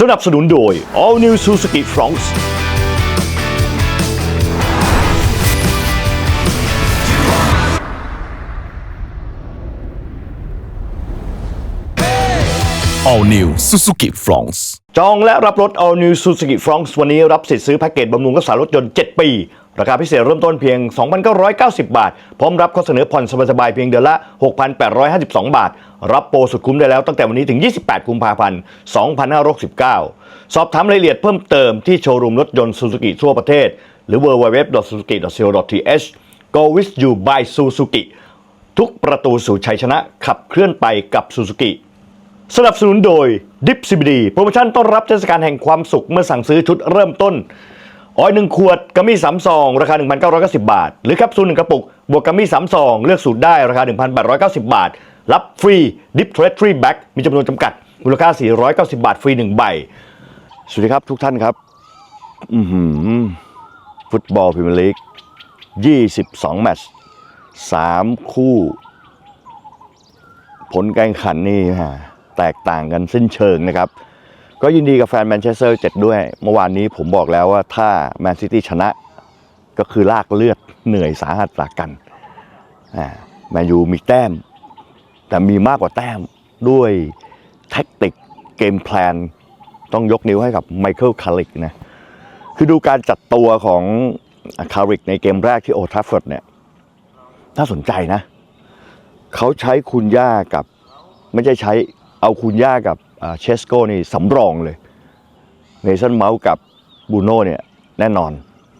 สนับสนุนโดย All New Suzuki Fronts All New Suzuki Fronts จองและรับรถ All New Suzuki Fronts วันนี้รับสิทธิ์ซื้อแพ็กเกจบำรุงรักษารถยนต์ 7 ปี ราคาพิเศษเริ่มต้นเพียง 2,990 บาท พร้อมรับข้อเสนอผ่อนสบายๆเพียงเดือนละ 6,852 บาท รับโปรสุดคุ้มได้แล้วตั้งแต่วันนี้ถึง 28 กุมภาพันธ์ 2569 สอบถามรายละเอียดเพิ่มเติมที่โชว์รูมรถยนต์ Suzuki ทั่วประเทศ หรือ www.suzuki.co.th Go with you by Suzuki ทุกประตูสู่ชัยชนะขับเคลื่อนไปกับ Suzuki สนับสนุนโดย Dip CBD โปรโมชั่นต้อนรับเทศกาลแห่งความสุขเมื่อสั่งซื้อชุดเริ่มต้น ออยหนึ่งขวดกัมมี่สามซอง ราคา 1,990 บาท หรือแคปซูลหนึ่งกระปุก บวกกัมมี่สามซอง เลือกสูตรได้ราคา 1,890 บาท รับฟรี Dip Treasury Bag มีจำนวนจำกัด มูลค่า 490 บาท ฟรี1ใบ สวัสดีครับทุกท่านครับ อืฟุตบอลพรีเมียร์ลีก 22 แมตช์3คู่ ผลการแข่งขันนี่ฮะแตกต่างกันสิ้นเชิงนะครับ ก็ยินดีกับแฟนแมนเชสเตอร์เจ็ดด้วย เมื่อวานนี้ผมบอกแล้วว่าถ้าแมนซิตี้ชนะก็คือลากเลือดเหนื่อยสาหัสจากันอ่าแมนยูมีแต้ม แต่มีมากกว่าแต้มด้วยแท็กติกเกมแพลน ต้องยกนิ้วให้กับไมเคิลคาริกนะคือดูการจัดตัวของคาริกในเกมแรกที่โอทราฟฟอร์ดเนี่ยน่าสนใจนะ เขาใช้คุณย่ากับ ไม่ใช่ใช้เอาคุณย่ากับ เชสโก้นี่สำรองเลยเมสันเมาส์กับบูโน่เนี่ยแน่นอน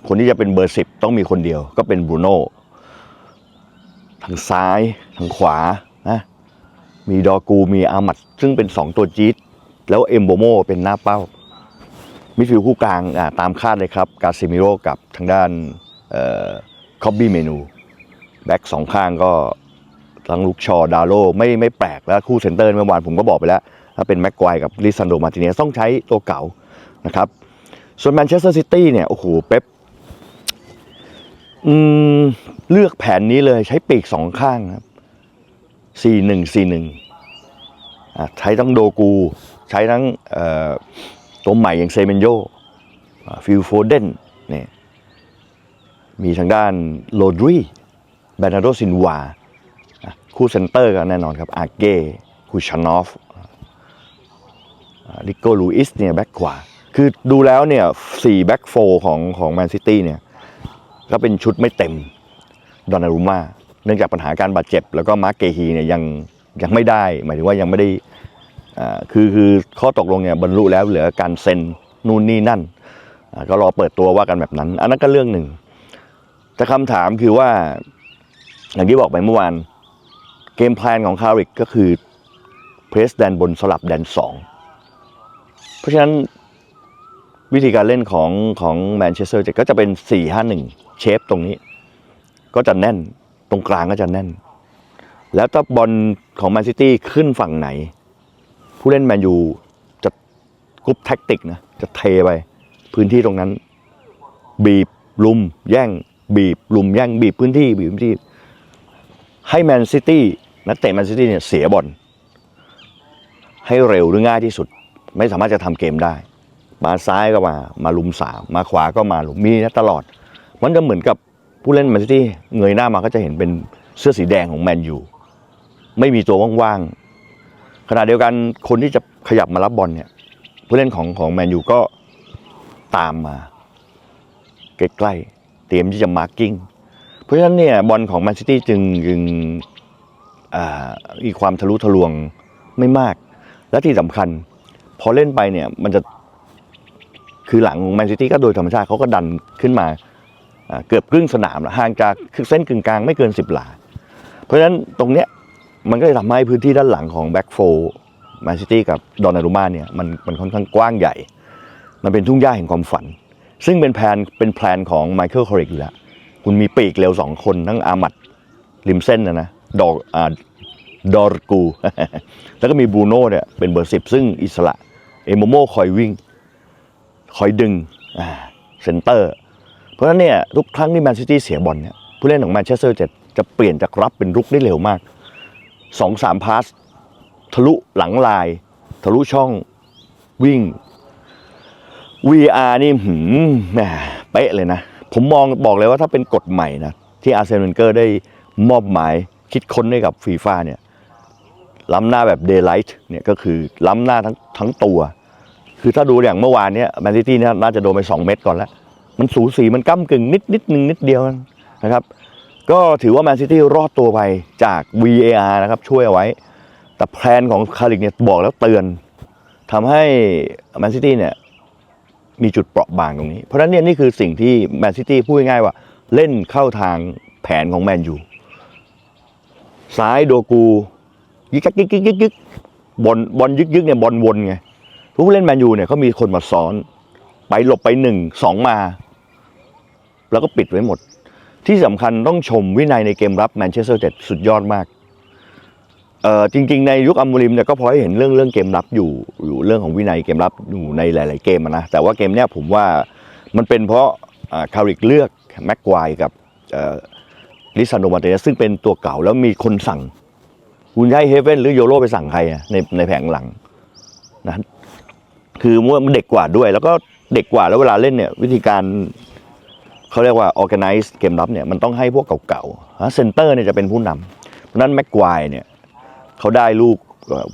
คนที่จะเป็นเบอร์สิบต้องมีคนเดียวก็เป็นบูโน่ทางซ้ายทางขวานะมีดอกูมีอามัดซึ่งเป็นสองตัวจี๊ดแล้วเอมโบโมเป็นหน้าเป้า มิดฟิลด์คู่กลางอ่าตามคาดเลยครับ กาซิมิโรกับทางด้านคอบบี้เมนู แบ็กสองข้างก็ทั้งลูกชอดาโลไม่ไม่แปลกแล้วคู่เซนเตอร์เมื่อวานผมก็บอกไปแล้ว ถ้าเป็นแม็กควายกับลิซันโดมาติเนสต้องใช้ตัวเก่านะครับ ส่วนแมนเชสเตอร์ซิตี้เนี่ยโอ้โหเป๊ปเลือกแผนนี้เลยใช้ปีกสองข้างครับสี่หนึ่งสี่หนึ่งใช้ทั้งโดกู ใช้ทั้งเอ่อตัวใหม่อย่างเซเมนโยฟิลโฟเดนเนี่ยมีทางด้านโลดรีแบนาโดซินวา คู่เซนเตอร์ก็แน่นอนครับ อาเก้คูชานอฟ ลิโกลูอิสเนี่ยแบ็คขวา คือดูแล้วเนี่ยสี่แบ็คโฟของของแมนซิตี้เนี่ยก็เป็นชุดไม่เต็มดอนนารุมาเนื่องจากปัญหาการบาดเจ็บ แล้วก็มาร์กเกฮีเนี่ยยังยังไม่ได้ หมายถึงว่ายังไม่ได้คือคือข้อตกลงเนี่ยบรรลุแล้วเหลือการเซ็นนู่นนี่นั่น ก็รอเปิดตัวว่ากันแบบนั้น อันนั้นก็เรื่องหนึ่ง แต่คำถามคือว่า อย่างที่บอกไปเมื่อวาน เกมแพลนของคาริกก็คือเพรสแดนบนสลับแดนสอง ราะฉะนั้นวิธีการเล่นของของแมนเชสเตอร์ก็จะเป็น 4-5-1 เชฟตรงนี้ ก็จะแน่นตรงกลางก็จะแน่น แล้วถ้าบอลของแมนซิตี้ขึ้นฝั่งไหน ผู้เล่นแมนยูจะกรุ๊ปแท็กติกนะ จะเทไป พื้นที่ตรงนั้น บีบลุม แย่ง บีบลุมแย่งบีบพื้นที่บีบพื้นที่ ให้แมนซิตี้นักเตะแมนซิตี้เนี่ยเสียบอลให้เร็วหรือง่ายที่สุด ไม่สามารถจะทำเกมได้ มาซ้ายก็มา มาลุมสามมาขวาก็มาลุมมีนะตลอด มันจะเหมือนกับผู้เล่นแมนซิตี้เงยหน้ามาก็จะเห็นเป็นเสื้อสีแดงของแมนยูไม่มีตัวว่างๆขณะเดียวกันคนที่จะขยับมารับบอลเนี่ยผู้เล่นของของแมนยูก็ตามมาใกล้ๆเตรียมที่จะมาร์กิ้งเพราะฉะนั้นเนี่ยบอลของแมนซิตี้จึงจึงอ่ามีความทะลุทะลวงไม่มาก และที่สำคัญ พอเล่นไปเนี่ย มันจะคือหลังของแมนซิตี้ก็โดยธรรมชาติเขาก็ดันขึ้นมาเกือบครึ่งสนามละห่างจากเส้นกึ่งกลางไม่เกิน 10 หลา เพราะฉะนั้นตรงเนี้ยมันก็เลยทำให้พื้นที่ด้านหลังของแบ็กโฟแมนซิตี้กับดอนนารุมาเนี่ยมันมันค่อนข้างกว้างใหญ่ มันเป็นทุ่งหญ้าแห่งความฝัน ซึ่งเป็นแผนเป็นแพลนของไมเคิลคอริกอยู่แล้ว คุณมีปีกเร็วสองคนทั้งอามัดริมเส้นนะนะดอกอ่าดอร์กู แล้วก็มีบูโน่เนี่ยเป็นเบอร์สิบซึ่งอิสระ อโมโมคอยวิ่ง คอยดึงอ่าเซนเตอร์ เพราะฉะนั้นเนี่ยทุกครั้งที่แมนซิตี้เสียบอลเนี่ยผู้เล่นของแมนเชสเตอร์จะจะเปลี่ยนจากรับเป็นรุกได้เร็วมากสองสามพาสทะลุหลังลาย ทะลุช่องวิ่ง VR นี่หืมแหมเป๊ะเลยนะ ผมมองบอกเลยว่าถ้าเป็นกฎใหม่นะ ที่อาร์เซนเวนเกอร์ได้มอบหมายคิดค้นให้กับฟีฟ่าเนี่ยล้ำหน้าแบบ daylight เนี่ยก็คือล้ำหน้าทั้งทั้งตัว คือถ้าดูอย่างเมื่อวานเนี้ยแมนซิตี้เนี่ยน่าจะโดนไป 2 เม็ดก่อนแล้ว มันสูสีมันก้ากึ่งนิดนิดนึงนิดเดียวนะครับ ก็ถือว่าแมนซิตี้รอดตัวไปจาก VAR นะครับช่วยเอาไว้ แต่แพลนของคาริกเนี่ยบอกแล้วเตือนทำให้แมนซิตี้เนี่ยมีจุดเปราะบางตรงนี้ เพราะฉะนั้นเนี่ยนี่คือสิ่งที่แมนซิตี้พูดง่ายว่าเล่นเข้าทางแผนของแมนยูซ้ายโดกูยิกยิกยิกยิกยิกบอลบอลยึกยึกเนี่ยบอลวนไง ผู้เล่นแมนยูเนี่ยเขามีคนมาซ้อน ไปหลบไปหนึ่งสองมา แล้วก็ปิดไว้หมด ที่สำคัญต้องชมวินัยในเกมรับแมนเชสเตอร์เจ็ดสุดยอดมากเอ่อจริง ๆ ในยุคอัมมูริมเนี่ยก็พอเห็นเรื่องเรื่องเกมรับอยู่อยู่เรื่องของวินัยเกมรับอยู่ในหลาย ๆ เกมนะแต่ว่าเกมเนี้ยผมว่ามันเป็นเพราะคาริกเลือกแม็กควายกับลิซานโดมาเตสซึ่งเป็นตัวเก่าแล้วมีคนสั่งคุณจะให้เฮเว่นหรือโยโรไปสั่งใครในในแผงหลังนะ คือมันเด็กกว่าด้วย แล้วก็เด็กกว่าแล้วเวลาเล่นเนี่ยวิธีการเขาเรียกว่า organize เกมรับเนี่ยมันต้องให้พวกเก่าๆเซนเตอร์เนี่ยจะเป็นผู้นำเพราะนั้นแม็กควายเนี่ยเขาได้ลูก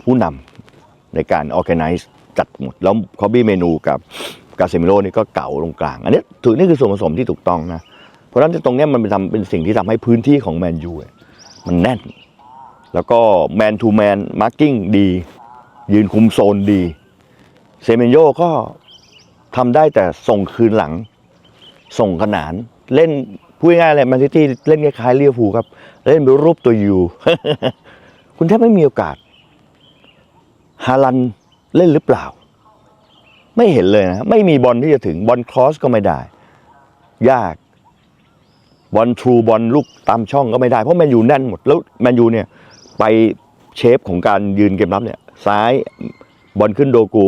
ผู้นำในการ organize จัดหมด แล้วคอบบี้เมนูกับกาเซมิโร่นี่ก็เก่าลงกลาง อันนี้ถือนี่คือส่วนผสมที่ถูกต้องนะ เพราะฉะนั้นตรงนี้มันเป็นทำเป็นสิ่งที่ทำให้พื้นที่ของแมนยูมันแน่น แล้วก็แมนทูแมนมาร์กิ้งดี ยืนคุมโซนดี เซเมนโยก็ทำได้แต่ส่งคืนหลัง ส่งขนาน เล่นพูดง่ายเลยแมนซิตี้เล่นคล้ายๆเลียวฟูครับ เล่นเป็นรูปตัวยูคุณแทบไม่มีโอกาส ฮาลันเล่นหรือเปล่า ไม่เห็นเลยนะ ไม่มีบอลที่จะถึงบอลครอสก็ไม่ได้ ยากบอลทรูบอลลูกตามช่องก็ไม่ได้ เพราะแมนยูแน่นหมด แล้วแมนยูเนี่ยไปเชฟของการยืนเกมรับเนี่ย ซ้ายบอลขึ้นโดกู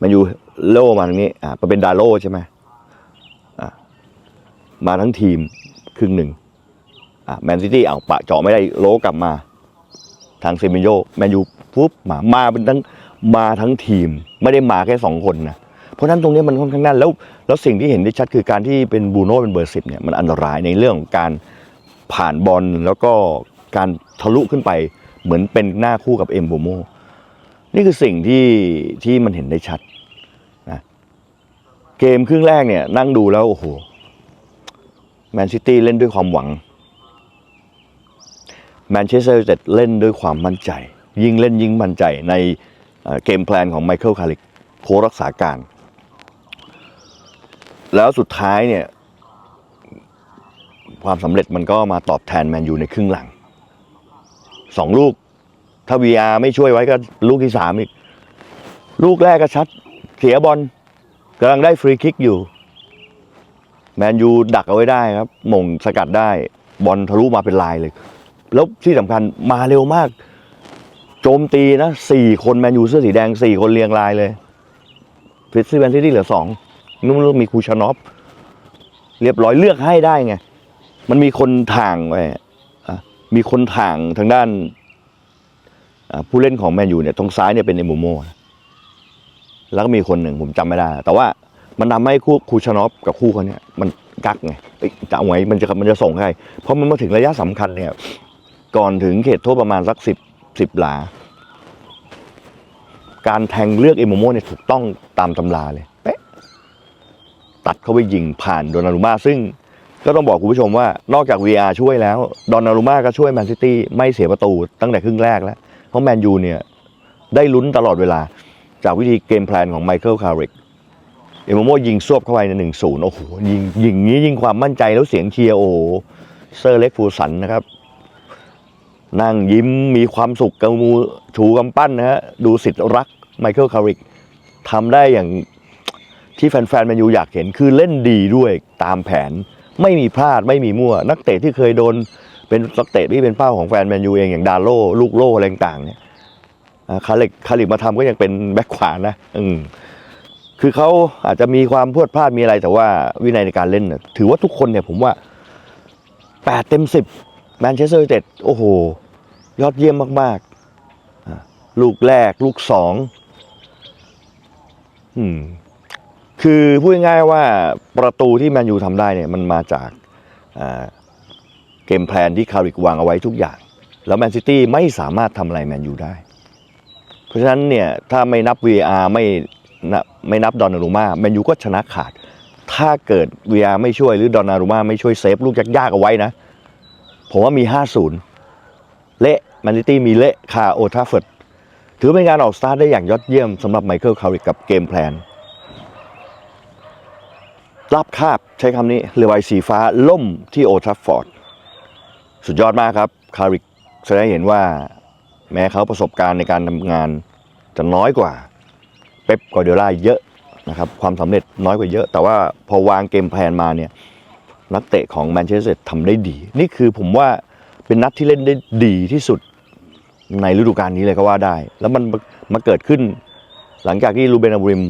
มันอยู่โล่มาตรงนี้อ่าเป็นดาโล่ใช่ไหมอ่ามาทั้งทีมครึ่งหนึ่งอะแมนซิตี้เอาปะเจาะไม่ได้โลกลับมา ทางเซมิโยแมนยูปุ๊บมามาเป็นทั้งมาทั้งทีมไม่ได้มาแค่สองคนนะเพราะนั้นตรงนี้มันค่อนข้างแน่นแล้วแล้วสิ่งที่เห็นได้ชัดคือการที่เป็นบูโน่เป็นเบอร์สิบเนี่ยมันอันตรายในเรื่องของการผ่านบอลแล้วก็การทะลุขึ้นไปเหมือนเป็นหน้าคู่กับเอ็มโบโม นี่คือสิ่งที่ที่มันเห็นได้ชัดนะเกมครึ่งแรกเนี่ย นั่งดูแล้วโอ้โหแมนซิตี้เล่นด้วยความหวังแมนเชสเตอร์ยูไนเต็ดเล่นด้วยความมั่นใจ ยิ่งเล่นยิ่งมั่นใจในเกมแพลนของไมเคิลคาริกโค้รักษาการ แล้วสุดท้ายเนี่ย ความสำเร็จมันก็มาตอบแทนแมนยูในครึ่งหลังสองลูก ถ้า VR ไม่ช่วยไว้ก็ลูกที่สามอีก ลูกแรกก็ชัด เสียบอลกำลังได้ฟรีคิกอยู่ แมนยูดักเอาไว้ได้ครับหม่งสกัดได้ บอลทะลุมาเป็นลายเลย แล้วที่สำคัญมาเร็วมาก โจมตีนะสี่คนแมนยูเสื้อสีแดงสี่คนเรียงรายเลยฟิสซี่แมนซิตี้เหลือสองนุ่มลูกมีคูชานอฟเรียบร้อยเลือกให้ได้ไง มันมีคนถ่างไปอะมีคนถ่างทางด้าน ผู้เล่นของแมนยูเนี่ยตรงซ้ายเนี่ยเป็นเอมโมโมแล้วก็มีคนหนึ่งผมจำไม่ได้ แต่ว่ามันทำให้คู่คูชานอฟกับคู่เขาเนี่ยมันกักไงจะเอาไงมันจะมันจะส่งให้ เพราะมันมาถึงระยะสำคัญเนี่ยก่อนถึงเขตโทษประมาณสักสิบสิบหลา การแทงเลือกเอโมโมเนี่ยถูกต้องตามตำราเลยเป๊ะตัดเข้าไปยิงผ่านโดนารุมาซึ่งก็ต้องบอกคุณผู้ชมว่านอกจาก VR ช่วยแล้ว ดอนนารุมาก็ช่วยแมนซิตี้ไม่เสียประตูตั้งแต่ครึ่งแรกแล้ว เพราะแมนยูเนี่ยได้ลุ้นตลอดเวลา จากวิธีเกมแพลนของไมเคิลคาริกเอโมโมยิงซวบเข้าไปในหนึ่งศูนย์โอ้โหยิงยิงนี้ยิงความมั่นใจแล้วเสียงเชียร์โอ้โหเซอร์เล็กฟูสันนะครับ นั่งยิ้มมีความสุขกำมูชูกำปั้นนะฮะดูสิทธิ์รักไมเคิลคาริกทำได้อย่างที่แฟนๆแมนยูอยากเห็นคือเล่นดีด้วยตามแผนไม่มีพลาดไม่มีมั่ว นักเตะที่เคยโดน เป็นนักเตะที่เป็นเป้าของแฟนแมนยูเองอย่างดาโลลูกโลอะไรต่างเนี่ยคาริกคาริกมาทำก็ยังเป็นแบ็คขวานะ อืมคือเขาอาจจะมีความพลวดพลาดมีอะไร แต่ว่าวินัยในการเล่นเนี่ยถือว่าทุกคนเนี่ยผมว่าแปดเต็มสิบแมนเชสเตอร์ยูไนเต็ดโอ้โห ยอดเยี่ยมมากๆ ลูกแรก ลูกสองอืมคือพูดง่ายๆว่าประตูที่แมนยูทำได้เนี่ย มันมาจากอ่า เกมแพลนที่คาริกวางเอาไว้ทุกอย่าง แล้วแมนซิตี้ไม่สามารถทำอะไรแมนยูได้ เพราะฉะนั้นเนี่ยถ้าไม่นับ VR ไม่ไม่นับดอนนารุมาแมนยูก็ชนะขาด ถ้าเกิด VR ไม่ช่วยหรือดอนนารุมาไม่ช่วยเซฟลูกยากๆเอาไว้นะ ผมว่ามี 5-0 เละแมนซิตี้มีเละคาโอทาเฟิร์ดถือเป็นการออกสตาร์ทได้อย่างยอดเยี่ยมสำหรับไมเคิลคาริกกับเกมแพลนรับคาบใช้คำนี้เรือใบสีฟ้าล่มที่โอทัฟฟอร์ด สุดยอดมากครับ คาริกแสดงเห็นว่า แม้เขาประสบการณ์ในการทำงานจะน้อยกว่าเป๊ปกวาร์ดิโอลาเยอะนะครับความสำเร็จน้อยกว่าเยอะ แต่ว่าพอวางเกมแพลนมาเนี่ยนักเตะของแมนเชสเตอร์ทำได้ดี นี่คือผมว่าเป็นนัดที่เล่นได้ดีที่สุดในฤดูกาลนี้เลยก็ว่าได้ แล้วมันมาเกิดขึ้น หลังจากที่ลูเบนอาบริม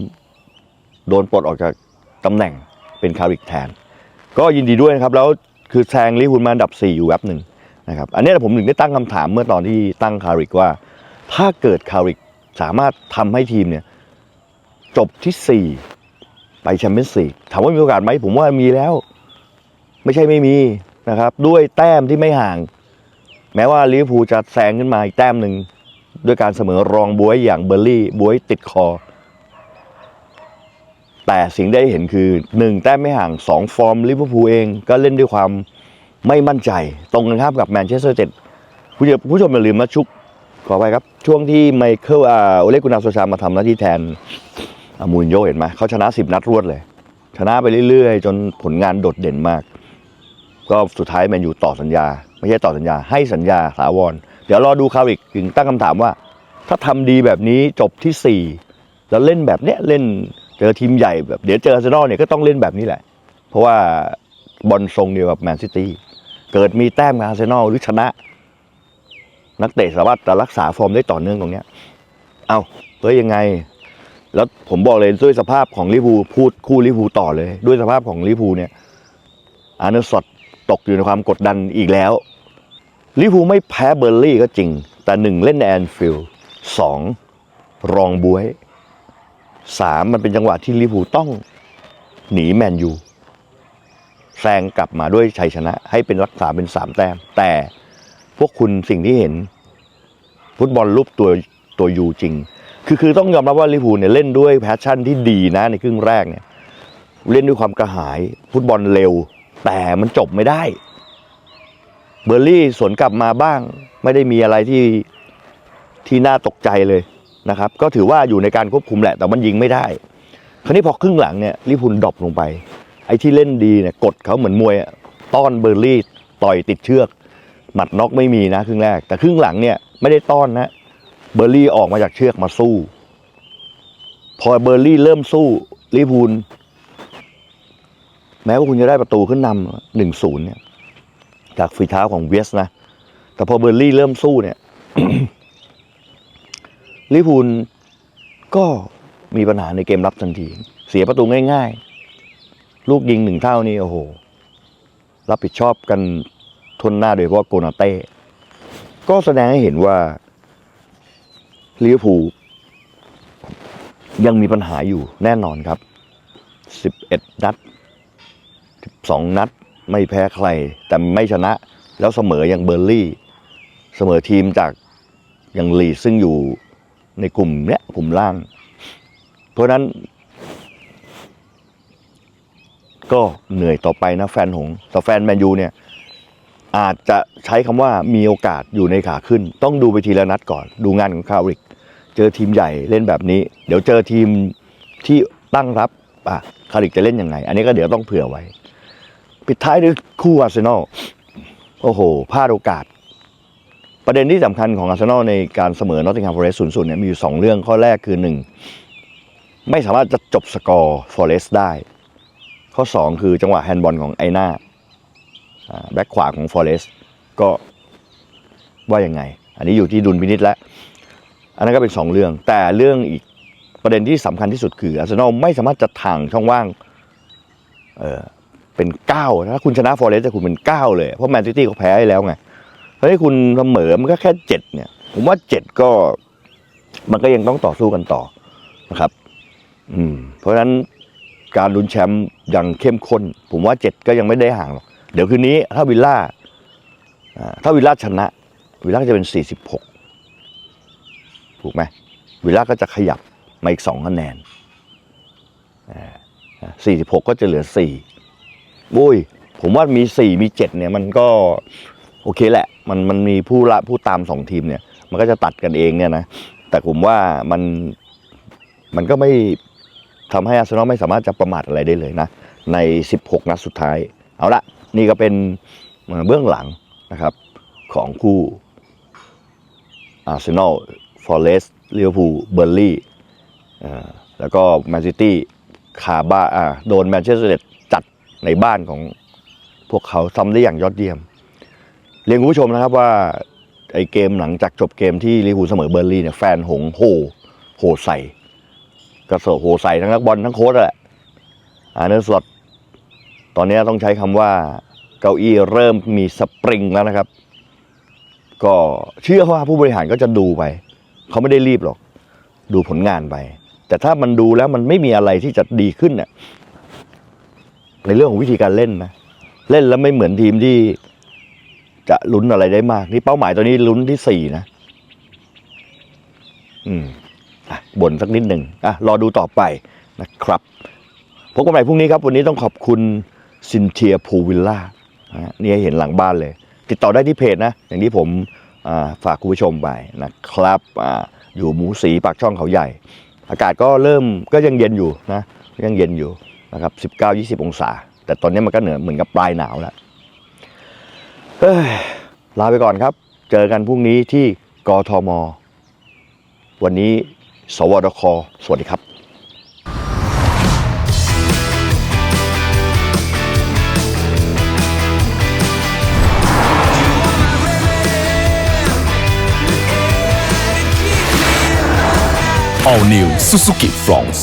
โดนปลดออกจากตำแหน่งเป็นคาริกแทน ก็ยินดีด้วยนะครับ แล้ว คือแซงลิเวอร์พูลมาอันดับ 4 อยู่แวบหนึ่งนะครับอันนี้ผมถึงได้ตั้งคำถามเมื่อตอนที่ตั้งคาริกว่า ถ้าเกิดคาริกสามารถทำให้ทีมเนี่ยจบที่ 4 ไปแชมเปี้ยนส์ลีกถามว่ามีโอกาสไหมผมว่ามีแล้ว ไม่ใช่ไม่มีนะครับ ด้วยแต้มที่ไม่ห่าง แม้ว่าลิเวอร์พูลจะแซงขึ้นมาอีกแต้มหนึ่งด้วยการเสมอรองบวยอย่างเบอร์ลี่บวยติดคอ แต่สิ่งได้เห็นคือ 1 แต้มไม่ห่าง 2 ฟอร์มลิเวอร์พูลเองก็เล่นด้วยความไม่มั่นใจ ตรงกันข้ามกับแมนเชสเตอร์เจ็ดผู้ชมผู้ชมอย่าลืมนะชุกขอไปครับ ช่วงที่ไมเคิลอาโอเลกุนาโซชามาทำหน้าที่แทนอามูนโญ่เห็นไหมเขาชนะ 10 นัดรวดเลย ชนะไปเรื่อยๆ จนผลงานโดดเด่นมาก ก็สุดท้ายแมนยูต่อสัญญา ไม่ใช่ต่อสัญญา ให้สัญญาถาวร เดี๋ยวรอดูคาริกถึงตั้งคำถามว่า ถ้าทำดีแบบนี้จบที่ 4 แล้วเล่นแบบเนี้ยเล่น เจอทีมใหญ่แบบเดี๋ยวเจออาร์เซนอลเนี่ยก็ต้องเล่นแบบนี้แหละ เพราะว่าบอลทรงเดียวกับแมนซิตี้เกิดมีแต้มกับอาร์เซนอลหรือชนะ นักเตะสามารถจะรักษาฟอร์มได้ต่อเนื่องตรงเนี้ยเอาเฮ้ยยังไง แล้วผมบอกเลยด้วยสภาพของลิเวอร์พูพูดคู่ลิเวอร์พูต่อเลย ด้วยสภาพของลิเวอร์พูเนี่ยอาร์เนอร์สดตกอยู่ในความกดดันอีกแล้วลิเวอร์พูไม่แพ้เบอร์ลี่ก็จริง แต่หนึ่งเล่นในแอนฟิลด์สองรองบวย สามมันเป็นจังหวะที่ลิเวอร์พูลต้องหนีแมนยูแซงกลับมาด้วยชัยชนะ ให้เป็นรักษาเป็นสามแต้ม แต่พวกคุณสิ่งที่เห็น ฟุตบอลรูปตัวตัวยูจริง คือคือต้องยอมรับว่าลิเวอร์พูลเนี่ยเล่นด้วยแพชชั่นที่ดีนะในครึ่งแรกเนี่ย เล่นด้วยความกระหาย ฟุตบอลเร็ว แต่มันจบไม่ได้ เบอร์ลี่สวนกลับมาบ้าง ไม่ได้มีอะไรที่ที่น่าตกใจเลย นะครับ ก็ถือว่าอยู่ในการควบคุมแหละ แต่มันยิงไม่ได้ คราวนี้พอครึ่งหลังเนี่ยลิพูลดรอปลงไป ไอ้ที่เล่นดีเนี่ยกดเขาเหมือนมวยต้อนเบอร์ลี่ต่อยติดเชือก หมัดน็อกไม่มีนะครึ่งแรก แต่ครึ่งหลังเนี่ยไม่ได้ต้อนนะ เบอร์ลี่ออกมาจากเชือกมาสู้ พอเบอร์ลี่เริ่มสู้ลิพูลแม้ว่าคุณจะได้ประตูขึ้นนำหนึ่งศูนย์เนี่ย จากฝีเท้าของเวสนะ แต่พอเบอร์ลี่เริ่มสู้เนี่ย ลิพูลก็มีปัญหาในเกมรับทันที เสียประตูง่าย ๆ ลูกยิงหนึ่งเท่านี่โอ้โห รับผิดชอบกันทนหน้าโดยเฉพาะโกนาเต้ ก็แสดงให้เห็นว่าลิเวอร์พูลยังมีปัญหาอยู่แน่นอนครับ 11 นัด 12 นัด ไม่แพ้ใคร แต่ไม่ชนะ แล้วเสมออย่างเบอร์ลี่ เสมอทีมจากอย่างลีซึ่งอยู่ ในกลุ่มเนี้ยกลุ่มล่าง เพราะนั้น ก็เหนื่อยต่อไปนะแฟนหงส์แต่แฟนแมนยูเนี่ย อาจจะใช้คำว่ามีโอกาสอยู่ในขาขึ้น ต้องดูไปทีละนัดก่อน ดูงานของคาริก เจอทีมใหญ่เล่นแบบนี้ เดี๋ยวเจอทีมที่ตั้งรับอะคาริกจะเล่นยังไง อันนี้ก็เดี๋ยวต้องเผื่อไว้ ปิดท้ายด้วยคู่อาร์เซนอลโอ้โหพลาดโอกาส ประเด็นที่สำคัญของอาร์เซนอลในการเสมอนอตติงแฮมฟอเรสต์ศูนย์ศูนย์เนี่ยมีอยู่สองเรื่องข้อแรกคือหนึ่งไม่สามารถจะจบสกอร์ฟอเรสต์ได้ ข้อสองคือจังหวะแฮนด์บอลของไอหน่าแบ็คขวาของฟอเรสก็ว่ายังไง อันนี้อยู่ที่ดุลพินิษแล้วอันนั้นก็เป็นสองเรื่อง แต่เรื่องอีกประเด็นที่สำคัญที่สุดคืออาร์เซนอลไม่สามารถจะถ่างช่องว่างเออเป็นเก้าถ้าคุณชนะฟอเรสจะคุณเป็นเก้าเลย เพราะแมนซิตี้เขาแพ้ให้แล้วไง เฮ้ยคุณเสมอมันก็แค่เจ็ดเนี่ย ผมว่าเจ็ดก็ มันก็ยังต้องต่อสู้กันต่อนะครับ อืม เพราะฉะนั้นการลุ้นแชมป์ยังเข้มข้น ผมว่าเจ็ดก็ยังไม่ได้ห่างหรอกเดี๋ยวคืนนี้ถ้าวิลล่าถ้าวิลล่าชนะ วิลล่าจะเป็น46ถูกไหมวิลล่าก็จะขยับมาอีก2คะแนนอ่า46ก็จะเหลือ4บุ้ยผมว่ามี4มี7เนี่ยมันก็โอเคแหละ มันมันมีผู้ละผู้ตาม2ทีมเนี่ย มันก็จะตัดกันเองเนี่ยนะแต่ผมว่ามันมันก็ไม่ทำให้อาร์เซนอลไม่สามารถจะประมาทอะไรได้เลยนะ ใน 16 นัดสุดท้าย เอาละนี่ก็เป็นเบื้องหลังนะครับของคู่อาร์เซนอลฟอร์เรสต์ลิเวอร์พูลเบอร์ลี่แล้วก็แมนซิตี้คาบ้าอ่าโดนแมนเชสเตอร์จัดในบ้านของพวกเขาซ้ำได้อย่างยอดเยี่ยม เรียนคุณผู้ชมนะครับว่าไอเกมหลังจากจบเกมที่ลิเวอร์พูลเสมอเบอร์ลี่เนี่ยแฟนหงโหโหใส่กระโสโหใส่ทั้งนักบอลทั้งโค้ชแหละอาร์เนอร์สลอตตอนนี้ต้องใช้คำว่าเก้าอี้เริ่มมีสปริงแล้วนะครับ ก็เชื่อว่าผู้บริหารก็จะดูไป เขาไม่ได้รีบหรอก ดูผลงานไป แต่ถ้ามันดูแล้วมันไม่มีอะไรที่จะดีขึ้นเนี่ยในเรื่องของวิธีการเล่นนะ เล่นแล้วไม่เหมือนทีมที่ จะลุ้นอะไรได้มาก นี่เป้าหมายตัวนี้ลุ้นที่สี่นะ อืมอะบ่นสักนิดหนึ่งอะรอดูต่อไปนะครับพบกันใหม่พรุ่งนี้ครับ วันนี้ต้องขอบคุณซินเทียพูวิลล่านะฮะนี่ให้เห็นหลังบ้านเลย ติดต่อได้ที่เพจนะ อย่างที่ผมฝากคุณผู้ชมไปนะครับออยู่หมูสีปากช่องเขาใหญ่ อากาศก็เริ่มก็ยังเย็นอยู่นะยังเย็นอยู่นะครับ 19-20 องศา แต่ตอนนี้มันก็เหนือเหมือนกับปลายหนาวแล้ว ลาไปก่อนครับ เจอกันพรุ่งนี้ที่กทม วันนี้ สวดค สวัสดีครับ All New Suzuki Fronts